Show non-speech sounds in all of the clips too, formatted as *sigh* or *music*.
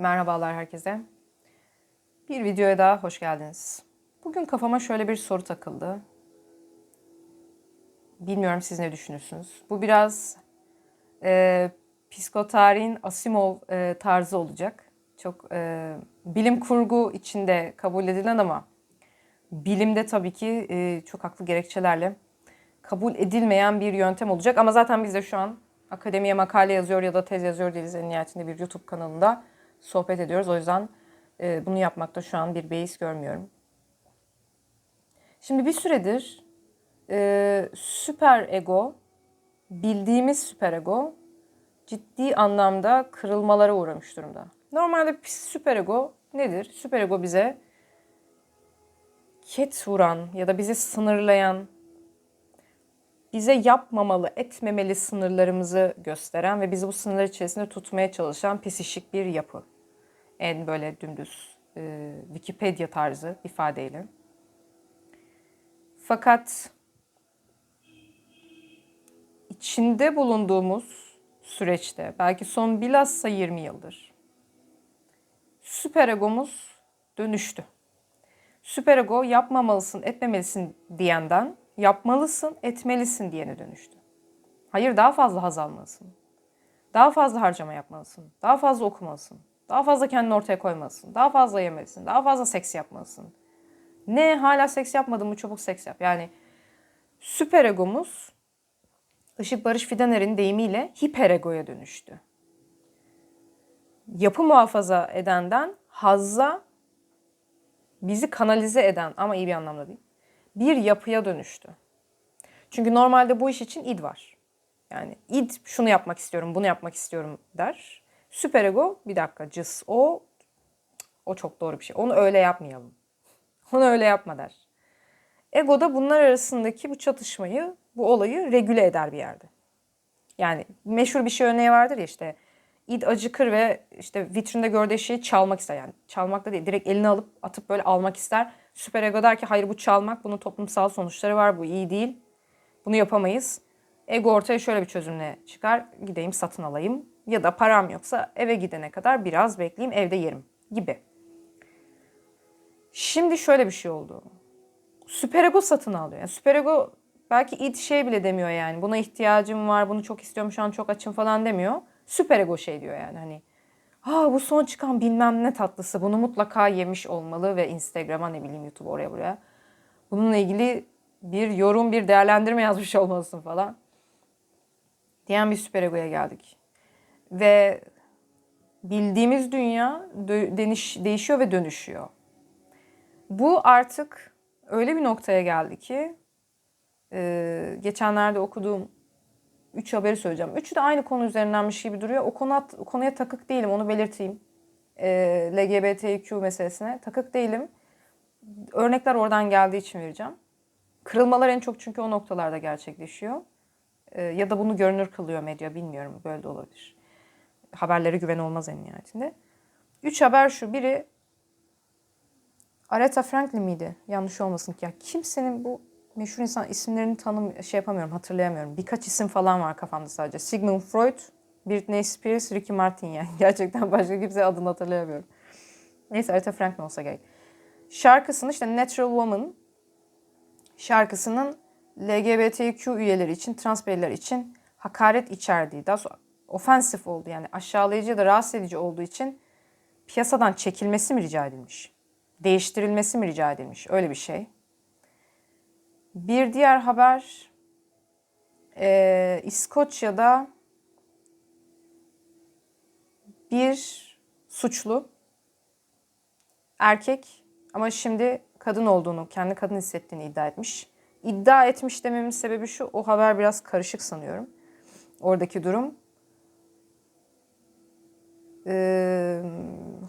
Merhabalar herkese. Bir videoya daha hoş geldiniz. Bugün kafama şöyle bir soru takıldı. Bilmiyorum siz ne düşünürsünüz. Bu biraz e, psikotarihin Asimov e, tarzı olacak. Çok e, bilim kurgu içinde kabul edilen ama bilimde tabii ki e, çok haklı gerekçelerle kabul edilmeyen bir yöntem olacak. Ama zaten biz de şu an akademiye makale yazıyor ya da tez yazıyor değiliz. En nihayetinde bir YouTube kanalında sohbet ediyoruz. O yüzden e, bunu yapmakta şu an bir beis görmüyorum. Şimdi bir süredir e, süper ego, bildiğimiz süper ego ciddi anlamda kırılmalara uğramış durumda. Normalde süper ego nedir? Süper ego bize ket vuran ya da bizi sınırlayan, bize yapmamalı, etmemeli sınırlarımızı gösteren ve bizi bu sınırlar içerisinde tutmaya çalışan psişik bir yapı. En böyle dümdüz e, Wikipedia tarzı ifadeyle. Fakat içinde bulunduğumuz süreçte belki son bilhassa 20 yıldır süper egomuz dönüştü. Süper ego yapmamalısın, etmemelisin diyenden yapmalısın, etmelisin diyene dönüştü. Hayır daha fazla haz almalısın. Daha fazla harcama yapmalısın. Daha fazla okumalısın. Daha fazla kendini ortaya koymalısın. Daha fazla yemelisin. Daha fazla seks yapmalısın. Ne hala seks yapmadın mı çabuk seks yap. Yani süper egomuz Işık Barış Fidaner'in deyimiyle hiperegoya dönüştü. Yapı muhafaza edenden hazza bizi kanalize eden ama iyi bir anlamda değil. Bir yapıya dönüştü. Çünkü normalde bu iş için id var. Yani id şunu yapmak istiyorum, bunu yapmak istiyorum der. Süperego bir dakika cız o o çok doğru bir şey. Onu öyle yapmayalım. *laughs* Onu öyle yapma der. Ego da bunlar arasındaki bu çatışmayı, bu olayı regüle eder bir yerde. Yani meşhur bir şey örneği vardır ya işte id acıkır ve işte vitrinde gördüğü şeyi çalmak ister. Yani çalmak da değil direkt elini alıp atıp böyle almak ister. Süper ego der ki hayır bu çalmak bunun toplumsal sonuçları var bu iyi değil. Bunu yapamayız. Ego ortaya şöyle bir çözümle çıkar. Gideyim satın alayım ya da param yoksa eve gidene kadar biraz bekleyeyim evde yerim gibi. Şimdi şöyle bir şey oldu. Süper ego satın alıyor. Yani süper belki id şey bile demiyor yani. Buna ihtiyacım var, bunu çok istiyorum, şu an çok açım falan demiyor. Süper ego şey diyor yani hani. Ha bu son çıkan bilmem ne tatlısı bunu mutlaka yemiş olmalı ve Instagram'a ne bileyim YouTube oraya buraya. Bununla ilgili bir yorum, bir değerlendirme yazmış *laughs* olmalısın falan. Diyen bir süper egoya geldik. Ve bildiğimiz dünya deniş, değişiyor ve dönüşüyor. Bu artık öyle bir noktaya geldi ki e, geçenlerde okuduğum üç haberi söyleyeceğim. Üçü de aynı konu üzerindenmiş gibi duruyor. O konu, konuya takık değilim onu belirteyim. E, LGBTQ meselesine takık değilim. Örnekler oradan geldiği için vereceğim. Kırılmalar en çok çünkü o noktalarda gerçekleşiyor. E, ya da bunu görünür kılıyor medya bilmiyorum böyle de olabilir. Haberlere güven olmaz en nihayetinde. Üç haber şu. Biri Aretha Franklin miydi? Yanlış olmasın ki. Ya kimsenin bu meşhur insan isimlerini tanım şey yapamıyorum, hatırlayamıyorum. Birkaç isim falan var kafamda sadece. Sigmund Freud, Britney Spears, Ricky Martin yani. *laughs* Gerçekten başka kimse adını hatırlayamıyorum. Neyse Aretha Franklin olsa gerek. Şarkısını işte Natural Woman şarkısının LGBTQ üyeleri için, trans bireyler için hakaret içerdiği, daha sonra ofensif oldu yani aşağılayıcı ya da rahatsız edici olduğu için piyasadan çekilmesi mi rica edilmiş? Değiştirilmesi mi rica edilmiş? Öyle bir şey. Bir diğer haber e, İskoçya'da bir suçlu erkek ama şimdi kadın olduğunu, kendi kadın hissettiğini iddia etmiş. İddia etmiş dememin sebebi şu, o haber biraz karışık sanıyorum. Oradaki durum. Ee,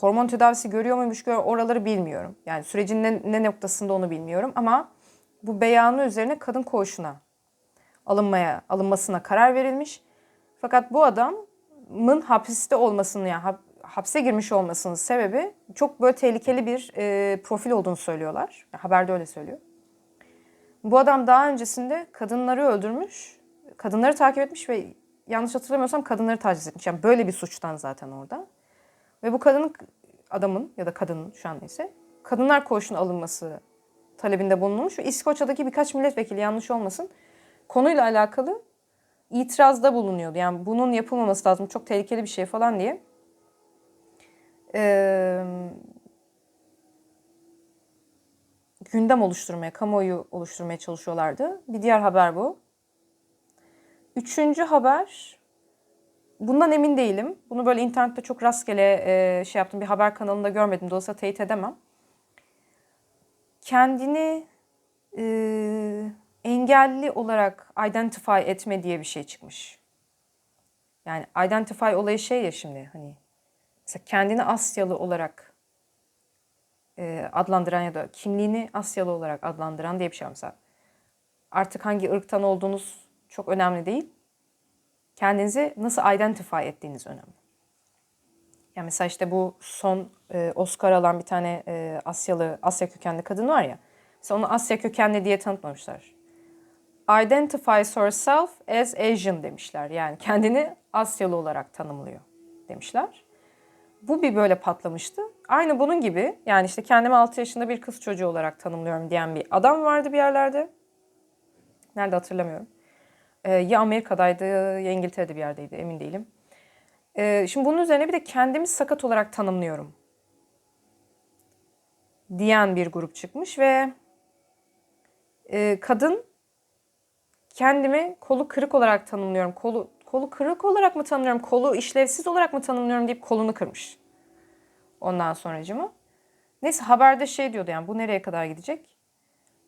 hormon tedavisi görüyor muymuş, gör, oraları bilmiyorum. Yani sürecin ne, ne noktasında onu bilmiyorum ama bu beyanı üzerine kadın koğuşuna alınmaya alınmasına karar verilmiş. Fakat bu adamın hapiste olmasını yani hapse girmiş olmasının sebebi çok böyle tehlikeli bir e, profil olduğunu söylüyorlar. Haberde öyle söylüyor. Bu adam daha öncesinde kadınları öldürmüş, kadınları takip etmiş ve yanlış hatırlamıyorsam kadınları taciz etmiş. Yani böyle bir suçtan zaten orada. Ve bu kadının, adamın ya da kadının şu an neyse, kadınlar koğuşuna alınması talebinde bulunmuş ve İskoçya'daki birkaç milletvekili yanlış olmasın konuyla alakalı itirazda bulunuyordu. Yani bunun yapılmaması lazım, çok tehlikeli bir şey falan diye. Ee, gündem oluşturmaya, kamuoyu oluşturmaya çalışıyorlardı. Bir diğer haber bu. Üçüncü haber, bundan emin değilim. Bunu böyle internette çok rastgele e, şey yaptım. Bir haber kanalında görmedim. Dolayısıyla teyit edemem. Kendini e, engelli olarak identify etme diye bir şey çıkmış. Yani identify olayı şey ya şimdi hani mesela kendini Asyalı olarak e, adlandıran ya da kimliğini Asyalı olarak adlandıran diye bir şey mesela. Artık hangi ırktan olduğunuz çok önemli değil. Kendinizi nasıl identify ettiğiniz önemli. Yani mesela işte bu son e, Oscar alan bir tane e, Asyalı, Asya kökenli kadın var ya. Mesela onu Asya kökenli diye tanıtmamışlar. Identifies herself as Asian demişler. Yani kendini Asyalı olarak tanımlıyor demişler. Bu bir böyle patlamıştı. Aynı bunun gibi yani işte kendimi 6 yaşında bir kız çocuğu olarak tanımlıyorum diyen bir adam vardı bir yerlerde. Nerede hatırlamıyorum. Ee, ya Amerika'daydı ya İngiltere'de bir yerdeydi emin değilim. Ee, şimdi bunun üzerine bir de kendimi sakat olarak tanımlıyorum diyen bir grup çıkmış ve e, kadın kendimi kolu kırık olarak tanımlıyorum. Kolu kolu kırık olarak mı tanımlıyorum? Kolu işlevsiz olarak mı tanımlıyorum deyip kolunu kırmış. Ondan sonracımı. Neyse haberde şey diyordu yani bu nereye kadar gidecek?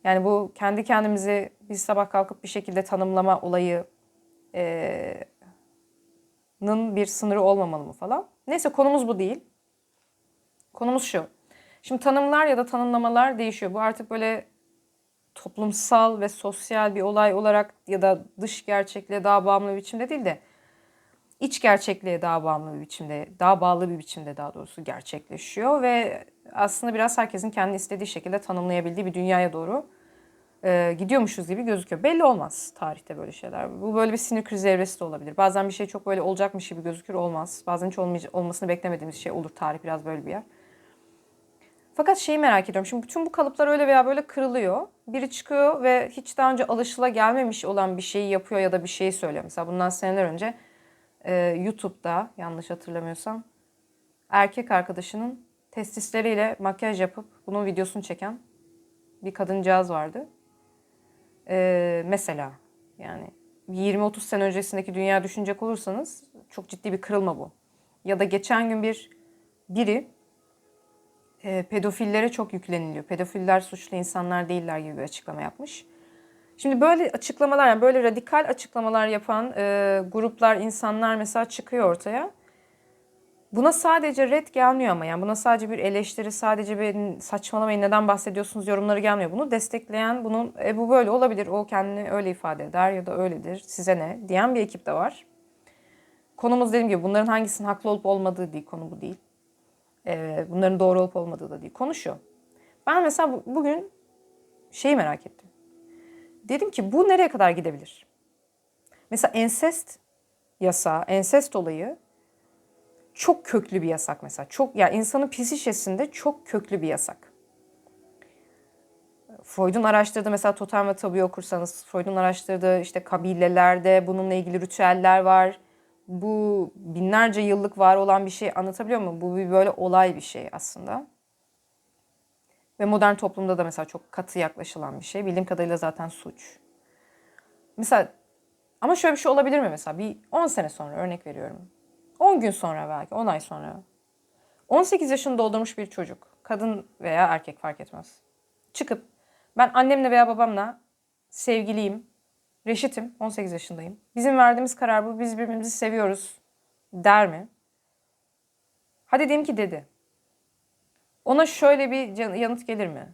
Yani bu kendi kendimizi biz sabah kalkıp bir şekilde tanımlama olayı e, nın bir sınırı olmamalı mı falan. Neyse konumuz bu değil. Konumuz şu. Şimdi tanımlar ya da tanımlamalar değişiyor. Bu artık böyle toplumsal ve sosyal bir olay olarak ya da dış gerçekliğe daha bağımlı bir biçimde değil de iç gerçekliğe daha bağımlı bir biçimde, daha bağlı bir biçimde daha doğrusu gerçekleşiyor ve aslında biraz herkesin kendi istediği şekilde tanımlayabildiği bir dünyaya doğru e, gidiyormuşuz gibi gözüküyor. Belli olmaz tarihte böyle şeyler. Bu böyle bir sinir krizi evresi de olabilir. Bazen bir şey çok böyle olacakmış gibi gözükür olmaz. Bazen hiç olmasını beklemediğimiz şey olur. Tarih biraz böyle bir yer. Fakat şeyi merak ediyorum. Şimdi bütün bu kalıplar öyle veya böyle kırılıyor. Biri çıkıyor ve hiç daha önce alışıla gelmemiş olan bir şeyi yapıyor ya da bir şeyi söylüyor. Mesela bundan seneler önce e, YouTube'da yanlış hatırlamıyorsam erkek arkadaşının testisleriyle makyaj yapıp bunun videosunu çeken bir kadıncağız vardı. E, mesela yani 20-30 sene öncesindeki dünya düşünecek olursanız çok ciddi bir kırılma bu. Ya da geçen gün bir biri e, pedofillere çok yükleniliyor. Pedofiller suçlu insanlar değiller gibi bir açıklama yapmış. Şimdi böyle açıklamalar, yani böyle radikal açıklamalar yapan e, gruplar, insanlar mesela çıkıyor ortaya. Buna sadece red gelmiyor ama yani buna sadece bir eleştiri, sadece bir saçmalamayın neden bahsediyorsunuz yorumları gelmiyor. Bunu destekleyen, bunun e, bu böyle olabilir, o kendini öyle ifade eder ya da öyledir, size ne diyen bir ekip de var. Konumuz dediğim gibi bunların hangisinin haklı olup olmadığı değil, konu bu değil. E, bunların doğru olup olmadığı da değil. Konuşuyor. Ben mesela bugün şeyi merak ettim. Dedim ki bu nereye kadar gidebilir? Mesela ensest yasağı, ensest olayı çok köklü bir yasak mesela. Çok ya yani insanın psişesinde çok köklü bir yasak. Freud'un araştırdığı mesela Totem ve Tabu'yu okursanız Freud'un araştırdığı işte kabilelerde bununla ilgili ritüeller var bu binlerce yıllık var olan bir şey anlatabiliyor muyum? Bu bir böyle olay bir şey aslında. Ve modern toplumda da mesela çok katı yaklaşılan bir şey. Bildiğim kadarıyla zaten suç. Mesela ama şöyle bir şey olabilir mi mesela? Bir 10 sene sonra örnek veriyorum. 10 gün sonra belki 10 ay sonra. 18 yaşını doldurmuş bir çocuk. Kadın veya erkek fark etmez. Çıkıp ben annemle veya babamla sevgiliyim Reşitim, 18 yaşındayım. Bizim verdiğimiz karar bu, biz birbirimizi seviyoruz der mi? Hadi diyelim ki dedi. Ona şöyle bir yanıt gelir mi?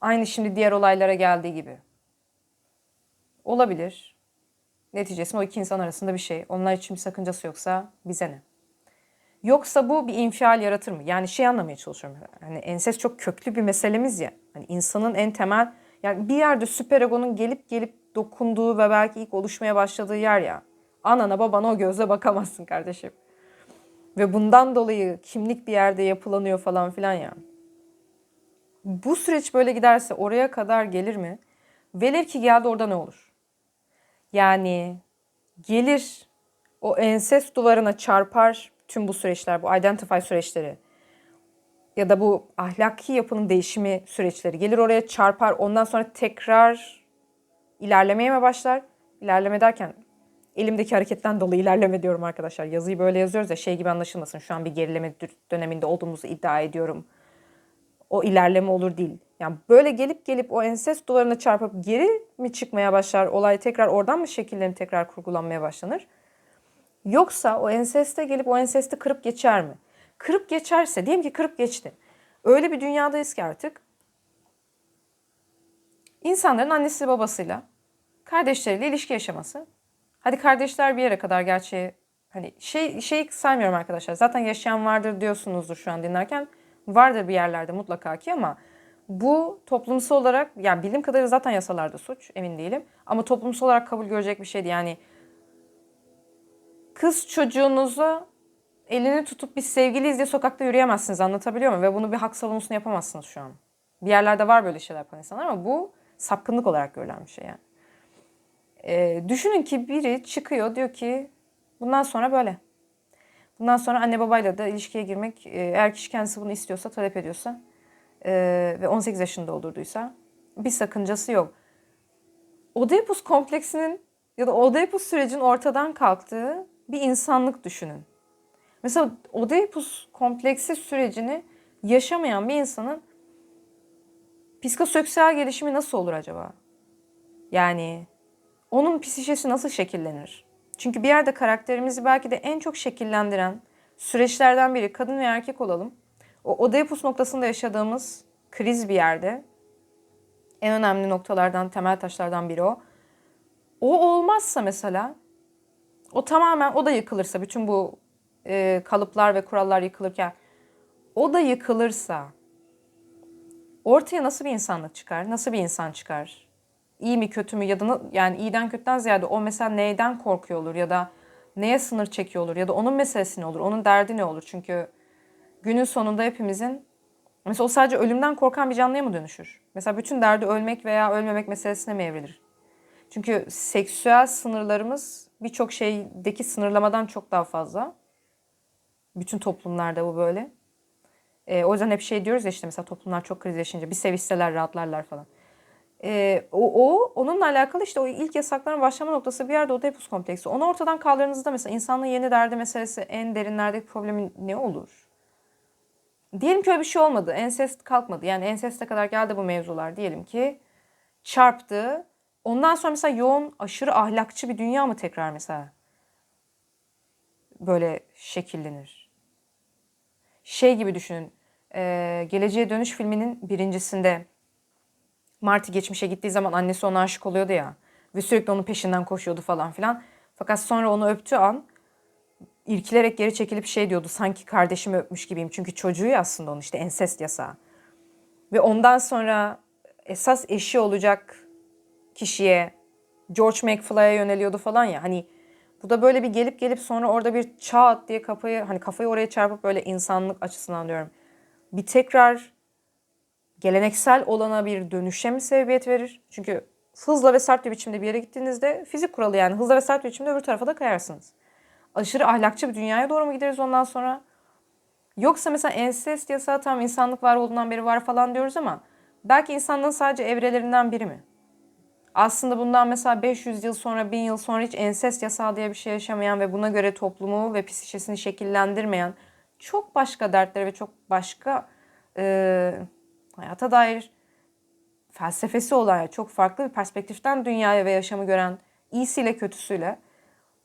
Aynı şimdi diğer olaylara geldiği gibi. Olabilir. Neticesinde o iki insan arasında bir şey. Onlar için bir sakıncası yoksa bize ne? Yoksa bu bir infial yaratır mı? Yani şey anlamaya çalışıyorum. Hani enses çok köklü bir meselemiz ya. Hani insanın en temel yani bir yerde süperegonun gelip gelip dokunduğu ve belki ilk oluşmaya başladığı yer ya. Anana babana o gözle bakamazsın kardeşim. Ve bundan dolayı kimlik bir yerde yapılanıyor falan filan ya. Bu süreç böyle giderse oraya kadar gelir mi? Velev ki geldi orada ne olur? Yani gelir o enses duvarına çarpar tüm bu süreçler, bu identify süreçleri ya da bu ahlaki yapının değişimi süreçleri gelir oraya çarpar ondan sonra tekrar ilerlemeye mi başlar? İlerleme derken elimdeki hareketten dolayı ilerleme diyorum arkadaşlar. Yazıyı böyle yazıyoruz ya şey gibi anlaşılmasın. Şu an bir gerileme döneminde olduğumuzu iddia ediyorum. O ilerleme olur değil. Yani böyle gelip gelip o enses duvarına çarpıp geri mi çıkmaya başlar? Olay tekrar oradan mı şekillenip tekrar kurgulanmaya başlanır? Yoksa o enseste gelip o ensesti kırıp geçer mi? Kırıp geçerse, diyelim ki kırıp geçti. Öyle bir dünyadayız ki artık insanların annesi babasıyla, kardeşleriyle ilişki yaşaması. Hadi kardeşler bir yere kadar gerçi hani şey şey saymıyorum arkadaşlar. Zaten yaşayan vardır diyorsunuzdur şu an dinlerken. Vardır bir yerlerde mutlaka ki ama bu toplumsal olarak yani bildiğim kadarıyla zaten yasalarda suç emin değilim. Ama toplumsal olarak kabul görecek bir şeydi. Yani kız çocuğunuza elini tutup biz sevgiliyiz diye sokakta yürüyemezsiniz anlatabiliyor muyum? Ve bunu bir hak savunusunu yapamazsınız şu an. Bir yerlerde var böyle şeyler yapan insanlar ama bu sapkınlık olarak görülen bir şey yani. Ee, düşünün ki biri çıkıyor diyor ki bundan sonra böyle. Bundan sonra anne babayla da ilişkiye girmek e, eğer kişi kendisi bunu istiyorsa, talep ediyorsa e, ve 18 yaşında olurduysa bir sakıncası yok. Oedipus kompleksinin ya da Oedipus sürecin ortadan kalktığı bir insanlık düşünün. Mesela Oedipus kompleksi sürecini yaşamayan bir insanın psikososyal gelişimi nasıl olur acaba? Yani onun psişesi nasıl şekillenir? Çünkü bir yerde karakterimizi belki de en çok şekillendiren süreçlerden biri kadın ve erkek olalım. O Oedipus noktasında yaşadığımız kriz bir yerde en önemli noktalardan, temel taşlardan biri o. O olmazsa mesela, o tamamen, o da yıkılırsa, bütün bu e, kalıplar ve kurallar yıkılırken, o da yıkılırsa, ortaya nasıl bir insanlık çıkar, nasıl bir insan çıkar? İyi mi kötü mü ya da yani iyiden kötüden ziyade o mesela neyden korkuyor olur ya da neye sınır çekiyor olur ya da onun meselesi ne olur, onun derdi ne olur? Çünkü günün sonunda hepimizin mesela o sadece ölümden korkan bir canlıya mı dönüşür? Mesela bütün derdi ölmek veya ölmemek meselesine mi evrilir? Çünkü seksüel sınırlarımız birçok şeydeki sınırlamadan çok daha fazla. Bütün toplumlarda bu böyle. E, o yüzden hep şey diyoruz ya işte mesela toplumlar çok kriz yaşayınca bir sevişseler rahatlarlar falan. E, o, o onunla alakalı işte o ilk yasakların başlama noktası bir yerde Oedipus kompleksi. Onu ortadan kaldırdığınızda mesela insanlığın yeni derdi meselesi en derinlerdeki problemi ne olur? Diyelim ki öyle bir şey olmadı. Ensest kalkmadı. Yani enseste kadar geldi bu mevzular diyelim ki. Çarptı. Ondan sonra mesela yoğun, aşırı ahlakçı bir dünya mı tekrar mesela böyle şekillenir? Şey gibi düşünün. E, Geleceğe Dönüş filminin birincisinde Marty geçmişe gittiği zaman annesi ona aşık oluyordu ya. Ve sürekli onun peşinden koşuyordu falan filan. Fakat sonra onu öptüğü an irkilerek geri çekilip şey diyordu. Sanki kardeşimi öpmüş gibiyim. Çünkü çocuğu ya aslında onun işte ensest yasağı. Ve ondan sonra esas eşi olacak kişiye George McFly'e yöneliyordu falan ya. Hani bu da böyle bir gelip gelip sonra orada bir çat diye kafayı hani kafayı oraya çarpıp böyle insanlık açısından diyorum. Bir tekrar geleneksel olana bir dönüşe mi sebebiyet verir? Çünkü hızla ve sert bir biçimde bir yere gittiğinizde fizik kuralı yani hızla ve sert bir biçimde öbür tarafa da kayarsınız. Aşırı ahlakçı bir dünyaya doğru mu gideriz ondan sonra? Yoksa mesela ensest yasağı tam insanlık var olduğundan beri var falan diyoruz ama belki insanlığın sadece evrelerinden biri mi? Aslında bundan mesela 500 yıl sonra, 1000 yıl sonra hiç ensest yasağı diye bir şey yaşamayan ve buna göre toplumu ve psikisini şekillendirmeyen çok başka dertlere ve çok başka e, hayata dair felsefesi olan çok farklı bir perspektiften dünyaya ve yaşamı gören iyisiyle kötüsüyle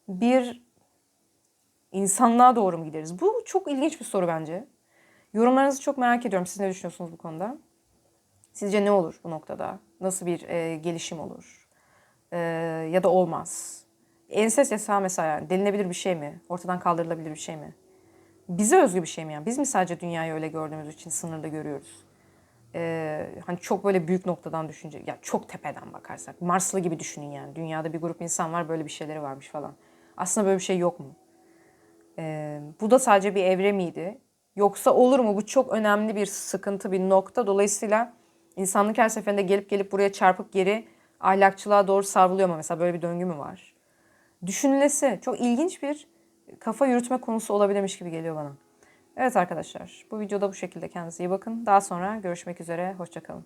bir insanlığa doğru mu gideriz? Bu çok ilginç bir soru bence. Yorumlarınızı çok merak ediyorum. Siz ne düşünüyorsunuz bu konuda? Sizce ne olur bu noktada? Nasıl bir e, gelişim olur? E, ya da olmaz? Ensest yasağı mesela yani delinebilir bir şey mi? Ortadan kaldırılabilir bir şey mi? Bize özgü bir şey mi yani? Biz mi sadece dünyayı öyle gördüğümüz için sınırlı görüyoruz? Ee, hani çok böyle büyük noktadan düşünce, ya çok tepeden bakarsak, Marslı gibi düşünün yani. Dünyada bir grup insan var, böyle bir şeyleri varmış falan. Aslında böyle bir şey yok mu? Ee, bu da sadece bir evre miydi? Yoksa olur mu? Bu çok önemli bir sıkıntı, bir nokta. Dolayısıyla insanlık her seferinde gelip gelip buraya çarpıp geri ahlakçılığa doğru savruluyor mu? Mesela böyle bir döngü mü var? Düşünülesi çok ilginç bir kafa yürütme konusu olabilirmiş gibi geliyor bana. Evet arkadaşlar bu videoda bu şekilde kendinize iyi bakın. Daha sonra görüşmek üzere. Hoşçakalın.